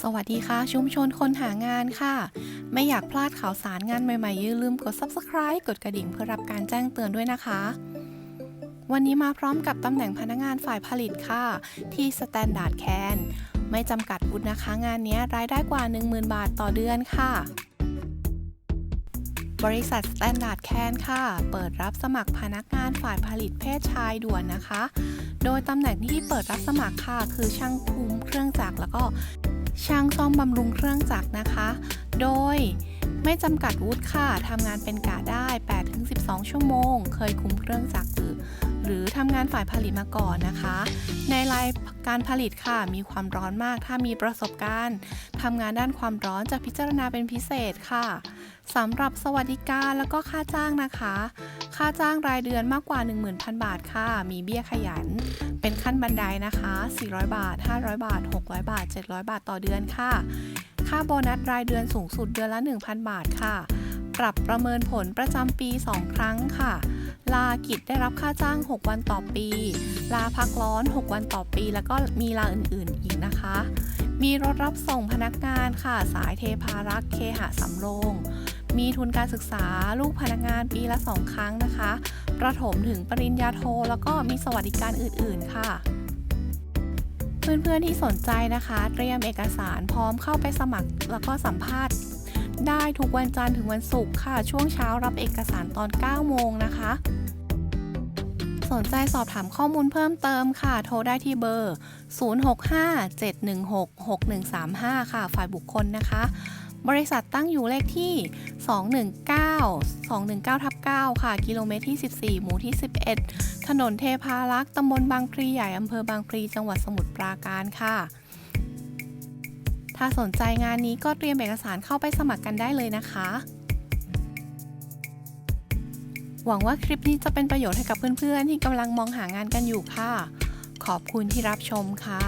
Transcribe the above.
สวัสดีค่ะ ชุมชนคนหางานค่ะ ไม่อยากพลาดข่าวสารงานใหม่ๆ อย่าลืมกด subscribe กดกระดิ่งเพื่อรับการแจ้งเตือนด้วยนะคะ วันนี้มาพร้อมกับตำแหน่งพนักงานฝ่ายผลิตค่ะ ที่ Standard Can ไม่จำกัดวุฒินะคะ งานนี้รายได้กว่า 10,000 บาทต่อเดือนค่ะ บริษัท Standard Can ค่ะ เปิดรับสมัครพนักงานฝ่ายผลิตเพศชายด่วนนะคะ โดยตำแหน่งที่เปิดรับสมัครค่ะ คือช่างคุมเครื่องจักรแล้วก็ช่างซ่อมบำรุงเครื่องจักรนะคะ โดยไม่จำกัดวุฒิค่ะทำงานเป็นกะได้ 8-12 ชั่วโมง เคยคุมเครื่องจักรหรือหรือทำงานฝ่ายผลิตมาก่อนนะคะ ในรายการผลิตค่ะ มีความร้อนมาก ถ้ามีประสบการณ์ทำงานด้านความร้อนจะพิจารณาเป็นพิเศษค่ะสำหรับสวัสดิการแล้วก็ค่าจ้างนะคะ ค่าจ้างรายเดือนมากกว่า 10,000 บาทค่ะ มีเบี้ยขยัน เป็นขั้นบันไดนะคะ 400 บาท 500 บาท 600 บาท 700 บาทต่อเดือนค่ะ ค่าโบนัสรายเดือนสูงสุดเดือนละ 1,000 บาทค่ะ ปรับประเมินผลประจำปี 2 ครั้งค่ะ ลากิจได้รับค่าจ้าง 6 วันต่อปี ลาพักร้อน 6 วันต่อปี แล้วก็มีลาอื่นๆ อีกนะคะ มีรถรับส่งพนักงานค่ะ สายเทพารักษ์เคหะสำโรง มีทุนการศึกษาลูกพนักงานปีละ 2 ครั้งนะคะ ประถมถึงปริญญาโท แล้วก็มีสวัสดิการอื่น ๆ ค่ะ เพื่อนๆที่สนใจนะคะ เตรียมเอกสารพร้อมเข้าไปสมัครแล้วก็สัมภาษณ์ ได้ทุกวันจันทร์ถึงวันศุกร์ค่ะ ช่วงเช้ารับเอกสารตอน 9 โมงนะคะสนใจสอบถามข้อมูลเพิ่มเติมค่ะ โทรได้ที่เบอร์ 0657166135 ค่ะ ฝ่ายบุคคลนะคะ บริษัทตั้งอยู่เลขที่ 219 219ทับ9ค่ะ กิโลเมตรที่ 14 หมู่ที่ 11 ถนนเทพารักษ์ตำบลบางพลีใหญ่อำเภอบางพลีจังหวัดสมุทรปราการค่ะ ถ้าสนใจงานนี้ก็เตรียมเอกสารเข้าไปสมัครกันได้เลยนะคะ หวังว่าคลิปนี้จะเป็นประโยชน์ให้กับเพื่อนๆ ที่กำลังมองหางานกันอยู่ค่ะ ขอบคุณที่รับชมค่ะ